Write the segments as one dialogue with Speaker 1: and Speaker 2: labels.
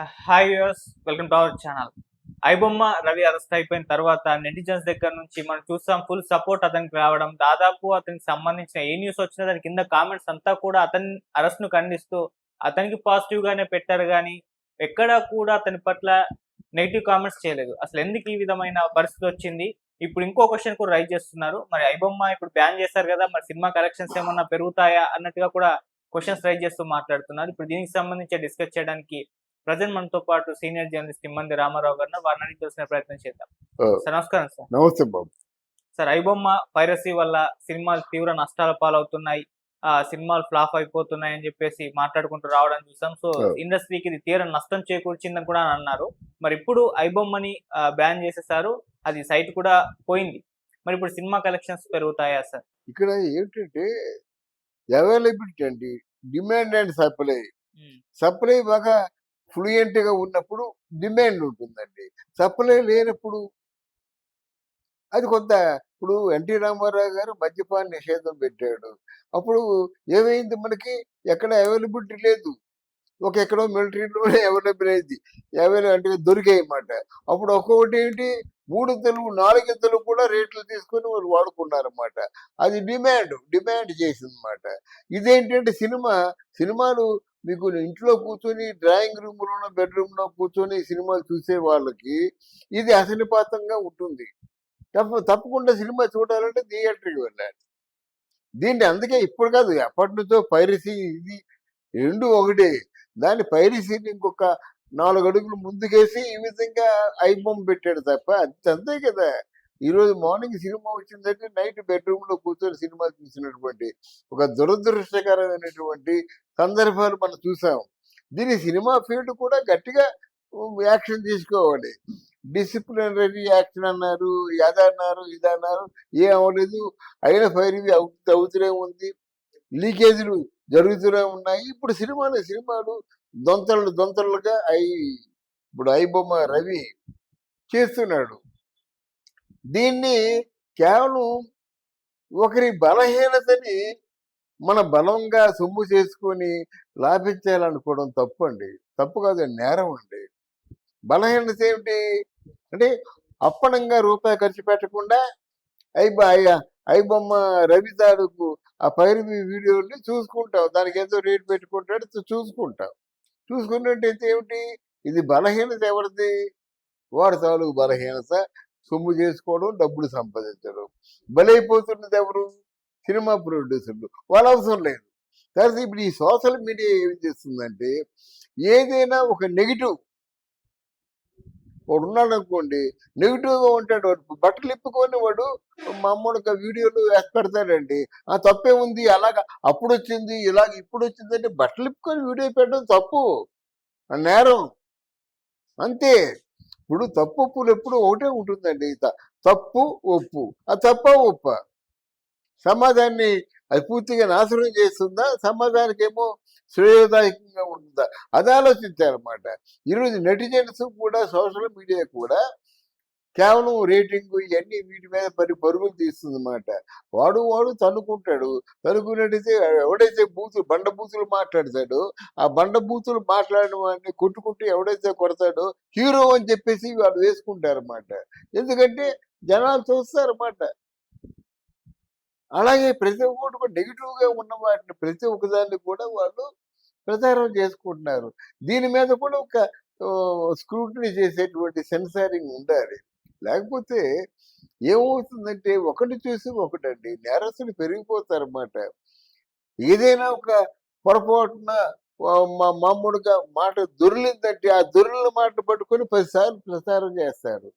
Speaker 1: Hi viewers welcome to our channel iBomma Ravi arrest అయిపోయిన తర్వాత netizens దగ్గర నుంచి మనం చూస్తాం ఫుల్ సపోర్ట్ అతనికి రావడం. దాదాపు అతనికి సంబంధించిన ఏ న్యూస్ వచ్చినా దాని కింద కామెంట్స్ అంతా కూడా అతని అరెస్ట్ను ఖండిస్తూ అతనికి పాజిటివ్ గానే పెట్టారు కానీ ఎక్కడా కూడా అతని పట్ల నెగిటివ్ కామెంట్స్ చేయలేదు. అసలు ఎందుకు ఈ విధమైన పరిస్థితి వచ్చింది? ఇప్పుడు ఇంకో క్వశ్చన్ కూడా రైజ్ చేస్తున్నారు. మరి ఐబొమ్మ ఇప్పుడు బ్యాన్ చేశారు కదా మరి సినిమా కలెక్షన్స్ ఏమన్నా పెరుగుతాయా అన్నట్టుగా కూడా క్వశ్చన్స్ రైజ్ చేస్తూ మాట్లాడుతున్నారు. ఇప్పుడు దీనికి సంబంధించి డిస్కస్ చేయడానికి ప్రజెంట్ మనతో పాటు సీనియర్ జర్నలిస్ట్ ఇమ్మంది రామారావు గారిని వారిని అడిగి ప్రయత్నం చేద్దాం. సార్ నమస్కారం సార్.
Speaker 2: నమస్తే బాబు.
Speaker 1: సార్ ఐబొమ్మ పైరసీ వల్ల సినిమాలు తీవ్ర నష్టాల పాలవుతున్నాయి. ఆ సినిమాలు ఫ్లాప్ అయిపోతున్నాయి అని చెప్పేసి మాట్లాడుకుంటూ రావడం చూసాం. సో. ఇండస్ట్రీకి ఇది తీవ్ర నష్టం చేకూర్చిందని కూడా అన్నారు. మరి ఇప్పుడు ఐబొమ్మని బ్యాన్ చేసేసారు. అది సైట్ కూడా పోయింది. మరి ఇప్పుడు సినిమా కలెక్షన్స్ పెరుగుతాయా సార్?
Speaker 2: ఇక్కడ ఏమిటంటే అవైలబిలిటీ అండి. Demand and supply. సప్లై బాగా ఫ్లూయెంట్గా ఉన్నప్పుడు డిమాండ్ ఉంటుందండి. సప్లై లేనప్పుడు అది కొంత ఇప్పుడు ఎన్టీ రామారావు గారు మద్యపాన నిషేధం పెట్టాడు. అప్పుడు ఏమైంది మనకి? ఎక్కడ అవైలబిలిటీ లేదు. ఒక ఎక్కడో మిలిటరీలోనే అవైలబుల్ అయింది. అవైలబుల్ అంటే దొరికాయి అన్నమాట. అప్పుడు ఒక్కొక్కటి ఏంటి? మూడింతలు నాలుగింతలు కూడా రేట్లు తీసుకొని వాళ్ళు వాడుకున్నారన్నమాట. అది డిమాండ్ డిమాండ్ చేసిందన్నమాట. ఇదేంటంటే సినిమా సినిమాలు మీకు ఇంట్లో కూర్చొని డ్రాయింగ్ రూమ్లోనో బెడ్రూమ్లో కూర్చొని సినిమాలు చూసే వాళ్ళకి ఇది అసనిపాతంగా ఉంటుంది. తప్ప తప్పకుండా సినిమా చూడాలంటే థియేటర్కి వెళ్ళాలి. దీన్ని అందుకే ఇప్పుడు కాదు ఎప్పటి నుంచో పైరసీ ఇది రెండు ఒకటే. దాని పైరసీని ఇంకొక నాలుగు అడుగులు ముందుకేసి ఈ విధంగా ఐబొమ్మ పెట్టాడు తప్ప అంతే కదా. ఈరోజు మార్నింగ్ సినిమా వచ్చిందంటే నైట్ బెడ్రూమ్లో కూర్చొని సినిమా చూసినటువంటి ఒక దురదృష్టకరమైనటువంటి సందర్భాలు మనం చూసాం. దీని సినిమా ఫీల్డ్ కూడా గట్టిగా యాక్షన్ తీసుకోవాలి. డిసిప్లినరీ యాక్షన్ అన్నారు అది అన్నారు ఇది అన్నారు ఏం అవ్వలేదు. అయిన ఫైర్ ఇవి అవుతూనే ఉంది. లీకేజీలు జరుగుతూనే ఉన్నాయి. ఇప్పుడు సినిమాలు సినిమాలు దొంతలు దొంతలుగా అయి ఇప్పుడు ఐబొమ్మ రవి చేస్తున్నాడు. దీన్ని కేవలం ఒకరి బలహీనతని మన బలంగా సొమ్ము చేసుకొని లాభించాలనుకోవడం తప్పు అండి తప్పు కాదు నేరం అండి. బలహీనత ఏమిటి? అంటే అప్పనంగా రూపాయి ఖర్చు పెట్టకుండా ఐబ ఐబొమ్మ రవి తాలూకు ఆ పైరు వీడియోని చూసుకుంటావు. దానికి ఏదో రేటు పెట్టుకుంటాడు చూసుకుంటాం చూసుకుంటావు. చూసుకున్నట్టయితే ఏమిటి? ఇది బలహీనత ఎవరిది? వాడు తాలూకు బలహీనత. సొమ్ము చేసుకోవడం డబ్బులు సంపాదించడం. బలైపోతున్నది ఎవరు? సినిమా ప్రొడ్యూసర్లు. వాళ్ళ అవసరం లేదు. తర్వాత ఇప్పుడు ఈ సోషల్ మీడియా ఏం చేస్తుందంటే ఏదైనా ఒక నెగిటివ్ వాడు ఉన్నాడు అనుకోండి నెగిటివ్గా ఉంటాడు వాడు. బట్టలు ఇప్పుకొని వాడు మామూలుగా వీడియోలు వేసి పెడతాడండి ఆ తప్పే ఉంది అలాగా అప్పుడు వచ్చింది ఇలాగ ఇప్పుడు వచ్చిందంటే బట్టలు ఇప్పుకొని వీడియో పెట్టడం తప్పు. ఆ నేరం. అంతే. ఇప్పుడు తప్పు ఒప్పులు ఎప్పుడు ఒకటే ఉంటుందండి. తప్పు ఒప్పు. ఆ తప్ప ఒప్ప? సమాజాన్ని అది పూర్తిగా నాశనం చేస్తుందా? సమాజానికి ఏమో శ్రేయోదాయకంగా ఉంటుందా? అది ఆలోచించారన్నమాట. ఈరోజు నెటిజన్స్ కూడా సోషల్ మీడియా కూడా కేవలం రేటింగ్ ఇవన్నీ వీటి మీద పరి పరుగులు తీస్తుంది అన్నమాట వాడు వాడు తనుకుంటాడు తనుకున్నట్టయితే ఎవడైతే బూతులు బండ బూతులు మాట్లాడతాడు ఆ బండ బూతులు మాట్లాడిన వాడిని కొట్టుకుంటూ ఎవడైతే కొడతాడో హీరో అని చెప్పేసి వాళ్ళు వేసుకుంటారన్నమాట. ఎందుకంటే జనాలు చూస్తారన్నమాట. అలాగే ప్రతి ఒక్కటి కూడా నెగిటివ్గా ఉన్న వాటిని ప్రతి ఒక్కదాన్ని కూడా వాళ్ళు ప్రచారం చేసుకుంటున్నారు. దీని మీద కూడా ఒక స్క్రూటినీ చేసేటువంటి సెన్సారింగ్ ఉండాలి. లేకపోతే ఏమవుతుందంటే ఒకటి చూసి ఒకటండి. నేరస్తులు పెరిగిపోతారన్నమాట. ఏదైనా ఒక పొరపాటున మా- మామూలుగా మాట దొరిలిందంటే ఆ దొరిలిన మాట పట్టుకొని పదిసార్లు ప్రచారం చేస్తారు.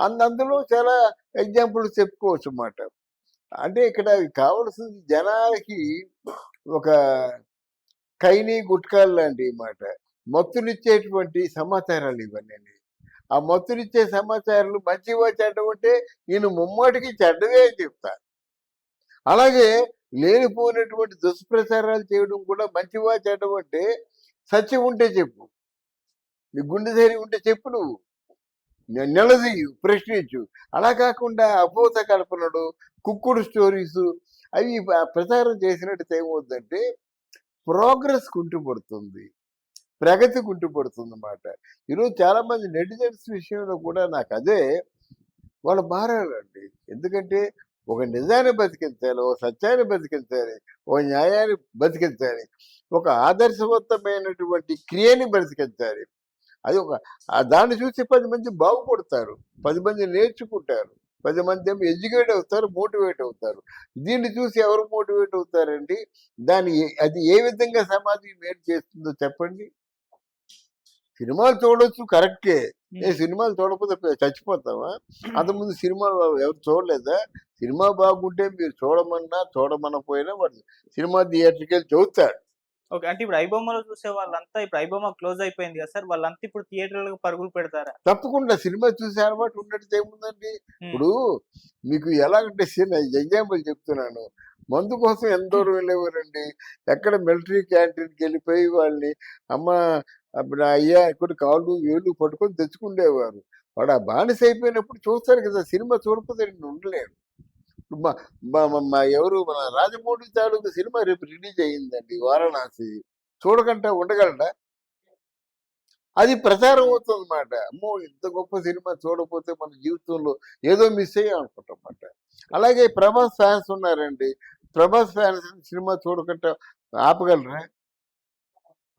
Speaker 2: అందులో చాలా ఎగ్జాంపుల్స్ చెప్పుకోవచ్చు అన్నమాట అంటే ఇక్కడ కావలసింది జనాలకి ఒక కైని గుట్కాలు లాంటి మాట మత్తునిచ్చేటువంటి సమాచారాలు ఇవన్నీ ఆ మత్తునిచ్చే సమాచారాలు మంచివా చెడ్డ ఉంటే నేను ముమ్మాటికి చెడ్డవే అని చెప్తాను అలాగే లేనిపోయినటువంటి దుష్ప్రచారాలు చేయడం కూడా మంచివా చెడ్డ అంటే సత్యం ఉంటే చెప్పు. నీ గుండె ధైర్యం ఉంటే చెప్పు నువ్వు. నిలదీయు ప్రశ్నించు. అలా కాకుండా అభూత కల్పనలు కుక్కుడు స్టోరీస్ అవి ప్రచారం చేసినట్టు ఏమవుతుందంటే ప్రోగ్రెస్ కుంటుపడుతుంది. ప్రగతి కుంటుపడుతుంది అన్నమాట ఈరోజు చాలామంది నెటిజన్స్ విషయంలో కూడా నాకు అదే వాళ్ళు మారాలండి. ఎందుకంటే ఒక నిజాన్ని బతికించాలి ఒక సత్యాన్ని బతికించాలి ఒక న్యాయాన్ని బతికించాలి ఒక ఆదర్శవంతమైనటువంటి క్రియని బ్రతికించాలి అది ఒక దాన్ని చూసి పది మంది బాగుపడతారు పది మంది నేర్చుకుంటారు పది మంది ఏమో ఎడ్యుకేట్ అవుతారు మోటివేట్ అవుతారు. దీన్ని చూసి ఎవరు మోటివేట్ అవుతారండి? దాన్ని అది ఏ విధంగా సమాజం మేలు చేస్తుందో చెప్పండి? సినిమాలు చూడొచ్చు కరెక్టే. ఏ సినిమాలు చూడకపోతే చచ్చిపోతావా? అంతకుముందు సినిమాలు ఎవరు చూడలేదా? సినిమా బాగుంటే మీరు చూడమన్నా చూడమనపోయినా వాడు సినిమా థియేటర్కి వెళ్ళి చూస్తాడు.
Speaker 1: ఓకే అంటే ఇప్పుడు ఐబొమ్మలో చూసే వాళ్ళంతా ఇప్పుడు ఐబొమ్మ క్లోజ్ అయిపోయింది కదా సార్ వాళ్ళంతా ఇప్పుడు థియేటర్లకు పరుగులు పెడతారా?
Speaker 2: తప్పకుండా సినిమా చూసే అలవాటు ఉన్నట్టు ఏముందండి? ఇప్పుడు మీకు ఎలాగంటే సినిమా ఎగ్జాంపుల్ చెప్తున్నాను. మందు కోసం ఎంత దూరం వెళ్ళేవారండి? ఎక్కడ మిలిటరీ క్యాంటీన్కి వెళ్ళిపోయి వాళ్ళని అమ్మ అప్పుడు అయ్యా ఇక్కడ కాళ్ళు వేళ్ళు పట్టుకొని తెచ్చుకుండేవారు. వాడు ఆ బానిస అయిపోయినప్పుడు చూస్తారు కదా సినిమా చూడకపోతే నేను ఉండలేను. మా మా- ఎవరు మన రాజమౌళి తాలూకు సినిమా రేపు రిలీజ్ అయ్యిందండి వారణాసి. చూడకుండా ఉండగలడా? అది ప్రచారం అవుతుంది అన్నమాట అమ్మో ఇంత గొప్ప సినిమా చూడకపోతే మన జీవితంలో ఏదో మిస్ అయ్యాం అనుకుంటామన్నమాట. అలాగే ప్రభాస్ ఫ్యాన్స్ ఉన్నారండి. ప్రభాస్ ఫ్యాన్స్ సినిమా చూడకుండా ఆపగలరా?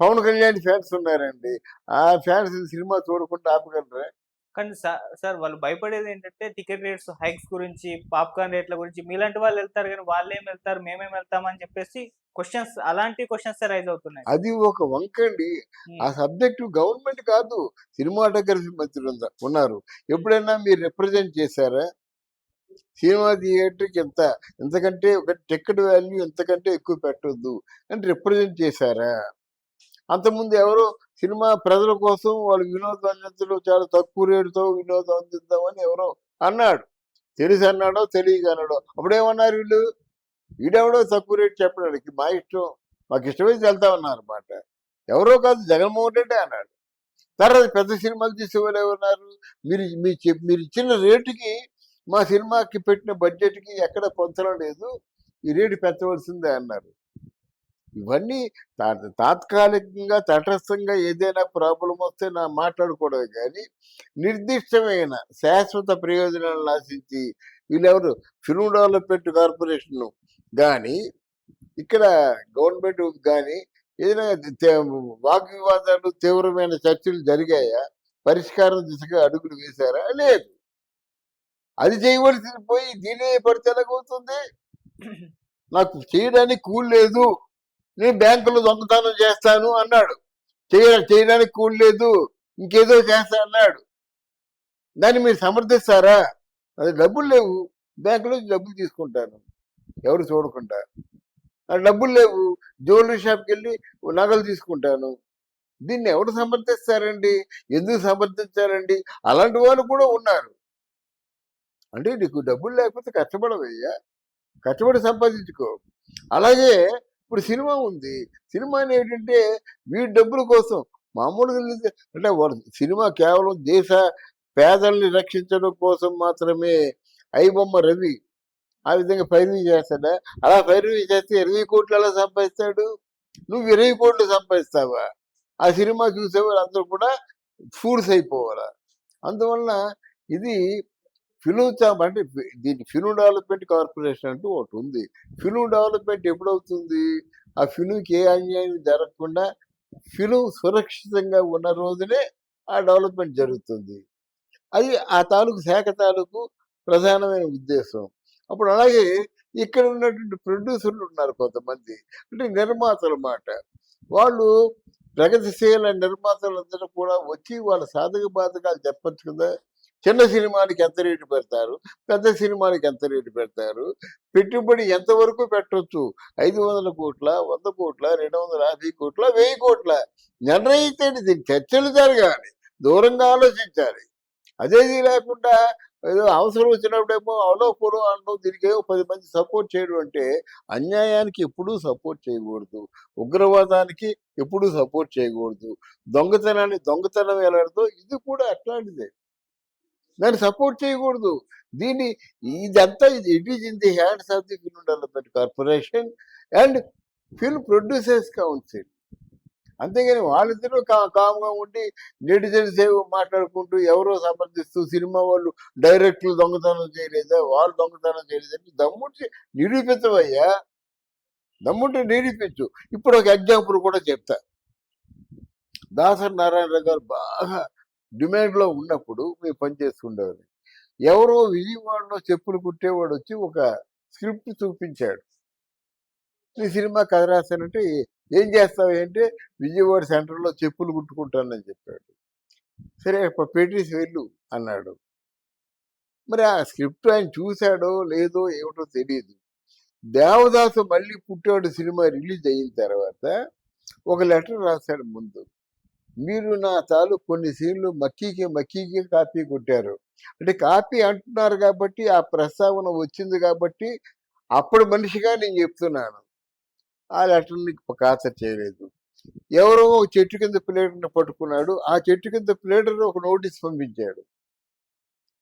Speaker 2: పవన్ కళ్యాణ్ ఫ్యాన్స్ ఉన్నారండి. ఆ ఫ్యాన్స్ సినిమా చూడకుండా ఆపగలరా?
Speaker 1: కానీ సా- సార్ వాళ్ళు భయపడేది ఏంటంటే టికెట్ రేట్స్ హైక్స్ గురించి పాప్కార్న్ రేట్ల గురించి మీలాంటి వాళ్ళు వెళ్తారు కానీ వాళ్ళు ఏం వెళ్తారు మేమేం వెళ్తామని చెప్పేసి క్వశ్చన్స్ అలాంటి క్వశ్చన్స్ రైజ్ అవుతున్నాయి.
Speaker 2: అది ఒక వంకండి ఆ సబ్జెక్టు గవర్నమెంట్ కాదు సినిమాటోగ్రఫీ మంత్రులు ఉన్నారు. ఎప్పుడైనా మీరు రిప్రజెంట్ చేశారా? సినిమా థియేటర్కి ఎంత ఎంతకంటే ఒక టికెట్ వాల్యూ ఎంతకంటే ఎక్కువ పెట్టొద్దు అని రిప్రజెంట్ చేశారా? అంతకుముందు ఎవరో సినిమా ప్రజల కోసం వాళ్ళు వినోదం అందించడం చాలా తక్కువ రేటుతో వినోదం అందిద్దామని ఎవరో అన్నాడు. తెలిసి అన్నాడో తెలియక అన్నాడో. అప్పుడేమన్నారు వీళ్ళు? వీడెవడో తక్కువ రేటు చెప్పడానికి మా ఇష్టం. మాకు ఇష్టమైతే వెళ్తామన్నారు అనమాట ఎవరో కాదు జగన్మోహన్ రెడ్డి అన్నాడు. తర్వాత పెద్ద సినిమాలు తీసేవాళ్ళు ఎవరున్నారు? మీరు మీ చెప్- మీరు ఇచ్చిన రేటుకి మా సినిమాకి పెట్టిన బడ్జెట్కి ఎక్కడ పొందడం లేదు. ఈ రేటు పెంచవలసిందే అన్నారు. ఇవన్నీ తాత్కాలికంగా తటస్థంగా ఏదైనా ప్రాబ్లం వస్తే నా మాట్లాడుకోవడమే కానీ నిర్దిష్టమైన శాశ్వత ప్రయోజనాలను ఆశించి వీళ్ళెవరు? ఫిల్మ్ డెవలప్మెంట్ కార్పొరేషన్ కానీ ఇక్కడ గవర్నమెంట్ కానీ ఏదైనా వాగ్వివాదాలు తీవ్రమైన చర్చలు జరిగాయా? పరిష్కారం దిశగా అడుగులు వేశారా? లేదు. అది చేయవలసింది పోయి దీనే పడితే ఎలాగవుతుంది నాకు చేయడానికి కూల్ లేదు. నేను బ్యాంకులో దొంగతనం చేస్తాను అన్నాడు. చేయ చేయడానికి కూల్ లేదు ఇంకేదో చేస్తా అన్నాడు. దాన్ని మీరు సమర్థిస్తారా? అది డబ్బులు లేవు. బ్యాంకులో డబ్బులు తీసుకుంటాను. ఎవరు చూడకుండా. ఆ డబ్బులు లేవు. జ్యువెలరీ షాప్కి వెళ్ళి నగలు తీసుకుంటాను. దీన్ని ఎవరు సమర్థిస్తారండి? ఎందుకు సమర్థించారండి? అలాంటి వాళ్ళు కూడా ఉన్నారు. అంటే నీకు డబ్బులు లేకపోతే కష్టపడవయ్యా. కష్టపడి సంపాదించుకో. అలాగే ఇప్పుడు సినిమా ఉంది. సినిమా ఏంటంటే వీడి డబ్బుల కోసం మామూలుగా అంటే సినిమా కేవలం దేశ పేదల్ని రక్షించడం కోసం మాత్రమే ఐబొమ్మ రవి ఆ విధంగా పైరవీ చేస్తాడా? అలా పైరవీ చేస్తే ఇరవై కోట్లు ఎలా సంపాదిస్తాడు? నువ్వు ఇరవై కోట్లు సంపాదిస్తావా? ఆ సినిమా చూసేవాళ్ళు అందరూ కూడా ఫూడ్స్ అయిపోవాలా? అందువలన ఇది ఫిలిం అంటే దీని ఫిలిం డెవలప్మెంట్ కార్పొరేషన్ అంటూ ఒకటి ఉంది. ఫిలిం డెవలప్మెంట్ ఎప్పుడవుతుంది? ఆ ఫిలింకి ఏ అన్యాయం జరగకుండా ఫిలిం సురక్షితంగా ఉన్న రోజునే ఆ డెవలప్మెంట్ జరుగుతుంది. అది ఆ తాలూకు శాఖ తాలూకు ప్రధానమైన ఉద్దేశం. అప్పుడు అలాగే ఇక్కడ ఉన్నటువంటి ప్రొడ్యూసర్లు ఉన్నారు కొంతమంది. అంటే నిర్మాతలు మాట వాళ్ళు ప్రగతిశీల నిర్మాతలందరూ కూడా వచ్చి వాళ్ళ సాధక బాధకాలు చెప్పచ్చు కదా? చిన్న సినిమాలకి ఎంత రేటు పెడతారు? పెద్ద సినిమాలకి ఎంత రేటు పెడతారు? పెట్టుబడి ఎంతవరకు పెట్టొచ్చు? ఐదు వందల కోట్ల వంద కోట్ల రెండు వందల యాభై కోట్ల వెయ్యి కోట్ల. నిర్ణయితే దీని చర్చలు జరగాలి. దూరంగా ఆలోచించాలి. అదేది లేకుండా ఏదో అవసరం వచ్చినప్పుడేమో అవలోపురం అనడం దీనికి ఏదో పది మంది సపోర్ట్ చేయడం అంటే అన్యాయానికి ఎప్పుడూ సపోర్ట్ చేయకూడదు. ఉగ్రవాదానికి ఎప్పుడూ సపోర్ట్ చేయకూడదు. దొంగతనాన్ని దొంగతనం ఎలాడదో ఇది కూడా అట్లాంటిదే. దాన్ని సపోర్ట్ చేయకూడదు. దీన్ని ఇదంతా it is in the hands of the film development corporation and film producers council. అంతేగాని వాళ్ళిద్దరూ కా కామ్గా ఉండి నెటిజన్స్ ఏవో మాట్లాడుకుంటూ ఎవరో సమర్థిస్తూ సినిమా వాళ్ళు డైరెక్ట్లు దొంగతనం చేయలేదా? వాళ్ళు దొంగతనం చేయలేదని దమ్ముంటే నిరూపించవయ్యా. దమ్ముంటే నిరూపించు. ఇప్పుడు ఒక ఎగ్జాంపుల్ కూడా చెప్తా. దాసరి నారాయణరావు గారు బాగా డిమాండ్లో ఉన్నప్పుడు మేము పనిచేస్తుండేవారు ఎవరో విజయవాడలో చెప్పులు కుట్టేవాడు వచ్చి ఒక స్క్రిప్ట్ చూపించాడు. ఈ సినిమా కథ రాశానంటే ఏం చేస్తావు అంటే విజయవాడ సెంటర్లో చెప్పులు కుట్టుకుంటానని చెప్పాడు. సరే పెట్టేసి వెళ్ళు అన్నాడు. మరి ఆ స్క్రిప్ట్ ఆయన చూశాడో లేదో ఏమిటో తెలియదు దేవదాసు మళ్ళీ పుట్టాడు సినిమా రిలీజ్ అయిన తర్వాత ఒక లెటర్ రాశాడు ముందు. మీరు నా తాలు కొన్ని సీన్లు మక్కీకి మక్కీకి కాపీ కొట్టారు. అంటే కాపీ అంటున్నారు కాబట్టి ఆ ప్రస్తావన వచ్చింది కాబట్టి అప్పుడు మనిషిగా నేను చెప్తున్నాను. ఆ లెటర్ని ఖాత చేయలేదు. ఎవరో ఒక చెట్టు కింద ప్లేటర్ని పట్టుకున్నాడు. ఆ చెట్టు కింద ప్లేటర్ ఒక నోటీస్ పంపించాడు.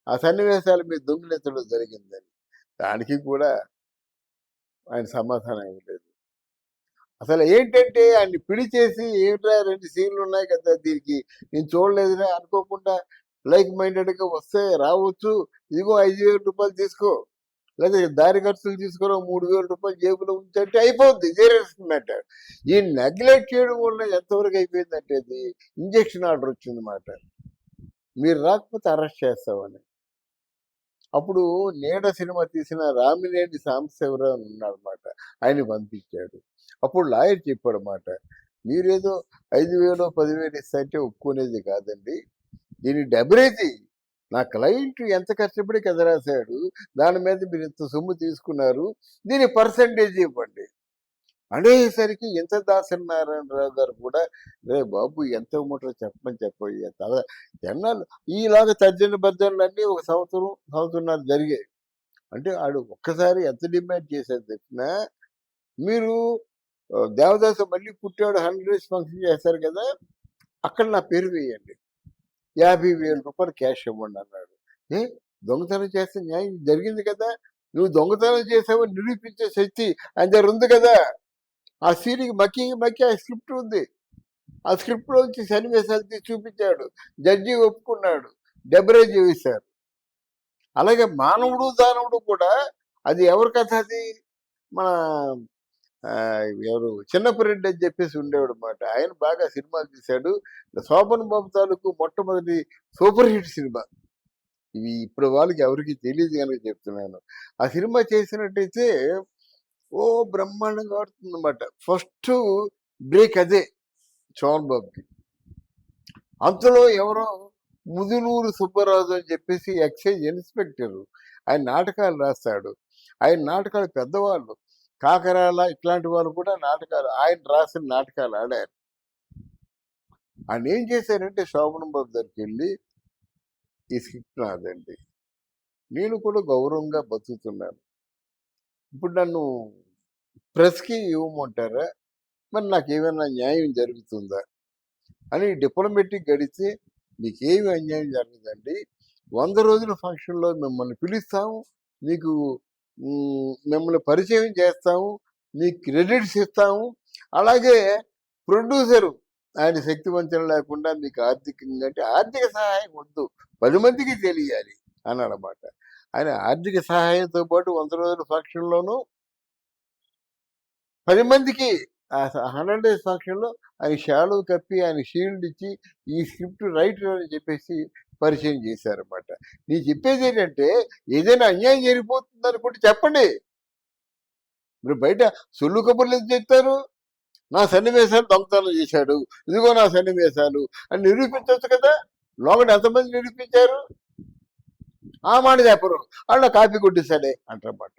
Speaker 2: ఆ సన్నివేశాలు మీద దొంగిలించడం జరిగిందని. దానికి కూడా ఆయన సమాధానం ఇవ్వలేదు. అసలు ఏంటంటే ఆయన్ని పిడిచేసి ఏమిట్రా రెండు సీన్లు ఉన్నాయి కదా దీనికి? నేను చూడలేదురా అనుకోకుండా లైక్ మైండెడ్గా వస్తే రావచ్చు. ఇదిగో ఐదు వేల రూపాయలు తీసుకో. లేదా దారి ఖర్చులు తీసుకుని మూడు వేల రూపాయలు జేబులో ఉంచంటే అయిపోద్ది. మ్యాటర్ ఈ నెగ్లెక్ట్ చేయడం వల్ల ఎంతవరకు అయిపోయిందంటే అది? ఇంజక్షన్ ఆర్డర్ వచ్చిందన్నమాట మీరు రాకపోతే అరెస్ట్ చేస్తామని. అప్పుడు నీడ సినిమా తీసిన రామినేని సాంబశివరావు ఉన్నాడనమాట ఆయన పంపించాడు. అప్పుడు లాయర్ చెప్పాడు అన్నమాట మీరేదో ఐదు వేలు పదివేలు ఇస్తాంటే ఒప్పుకునేది కాదండి. దీని డెబరేజీ నా క్లయింట్ ఎంత కష్టపడి కథ రాశాడు దాని మీద మీరు ఇంత సొమ్ము తీసుకున్నారు దీని పర్సంటేజ్ ఇవ్వండి. అడేసరికి ఎంత దాసనారాయణరావు గారు కూడా రే బాబు ఎంత ఇవ్వమంటారో చెప్పమని చెప్పి తల జనాలు ఈలాగా తర్జన భర్జనలు అన్నీ ఒక సంవత్సరం సంవత్సరంన్నర జరిగాయి. అంటే ఆడు ఒక్కసారి ఎంత డిమాండ్ చేశారు చెప్పినా మీరు దేవదాసు మళ్ళీ పుట్టాడు హండ్రెడ్ డేస్ ఫంక్షన్ చేస్తారు కదా అక్కడ నా పేరు వేయండి. యాభై వేల రూపాయలు క్యాష్ ఇవ్వండి అన్నాడు. ఏ దొంగతనం చేస్తే న్యాయం జరిగింది కదా నువ్వు దొంగతనం చేసావని నిరూపించే శక్తి ఆయన దగ్గర ఉంది కదా ఆ సీన్కి మక్కి మక్కి ఆ స్క్రిప్ట్ ఉంది. ఆ స్క్రిప్ట్ నుంచి సన్నివేశాలు తీసి చూపించాడు. జడ్జి ఒప్పుకున్నాడు. డెబరేజ్ వేశారు అలాగే మానవుడు దానవుడు కూడా అది ఎవరి కథ అది? మన ఎవరు? చిన్నపరెడ్డి అని చెప్పేసి ఉండేవాడు అనమాట ఆయన బాగా సినిమాలు తీశాడు. శోభన్ బాబు తాలూకు మొట్టమొదటి సూపర్ హిట్ సినిమా. ఇవి ఇప్పుడు వాళ్ళకి ఎవరికి తెలియదు కనుక చెప్తున్నాను. ఆ సినిమా చేసినట్టయితే ఓ బ్రహ్మాండంగా ఆడుతుంది అనమాట ఫస్ట్ బ్రేక్ అదే చోన్ బాబుకి అంతలో ఎవరో ముదునూరు సుబ్బరాజు అని చెప్పేసి ఎక్సైజ్ ఇన్స్పెక్టర్ ఆయన నాటకాలు రాస్తాడు. ఆయన నాటకాలు పెద్దవాళ్ళు. కాకరాల ఇట్లాంటి వాళ్ళు కూడా నాటకాలు ఆయన రాసిన నాటకాలు ఆడారు. ఆయన ఏం చేశారంటే శోభనం బాబు దగ్గరికి వెళ్ళి ఈ స్క్రిప్ట్ నాదండి నేను కూడా గౌరవంగా బతుకుతున్నాను. ఇప్పుడు నన్ను ప్రెస్కి ఇవ్వమంటారా? మరి నాకు ఏమైనా న్యాయం జరుగుతుందా? అని డిప్లొమేటిక్ గడితే మీకేమి అన్యాయం జరగదండి. వంద రోజుల ఫంక్షన్లో మిమ్మల్ని పిలుస్తాము మీకు మిమ్మల్ని పరిచయం చేస్తాము మీకు క్రెడిట్స్ ఇస్తాము. అలాగే ప్రొడ్యూసరు ఆయన శక్తివంచన లేకుండా మీకు ఆర్థికంగా అంటే ఆర్థిక సహాయం వద్దు పది మందికి తెలియాలి అన్నమాట. ఆయన ఆర్థిక సహాయంతో పాటు వంద రోజుల సాక్ష్యంలోనూ పది మందికి ఆ హండ్రెడ్ డేస్ సాక్ష్యంలో ఆయన షాలు కప్పి ఆయన షీల్డ్ ఇచ్చి ఈ స్క్రిప్ట్ రైటర్ అని చెప్పేసి పరిచయం చేశారన్నమాట. నేను చెప్పేది ఏంటంటే ఏదైనా అన్యాయం జరిగిపోతుంది అనుకుంటే చెప్పండి. మీరు బయట సొల్లు కబుర్లు ఎందుకు చెప్తారు? నా సన్నివేశాలు దొంగతనం చేశాడు. ఇదిగో నా సన్నివేశాలు అని నిరూపించవచ్చు కదా? లోపల ఎంతమంది నిరూపించారు? ఆ మాట చెప్పరు అలా కాపీ కొట్టేశాడే అంటారన్నమాట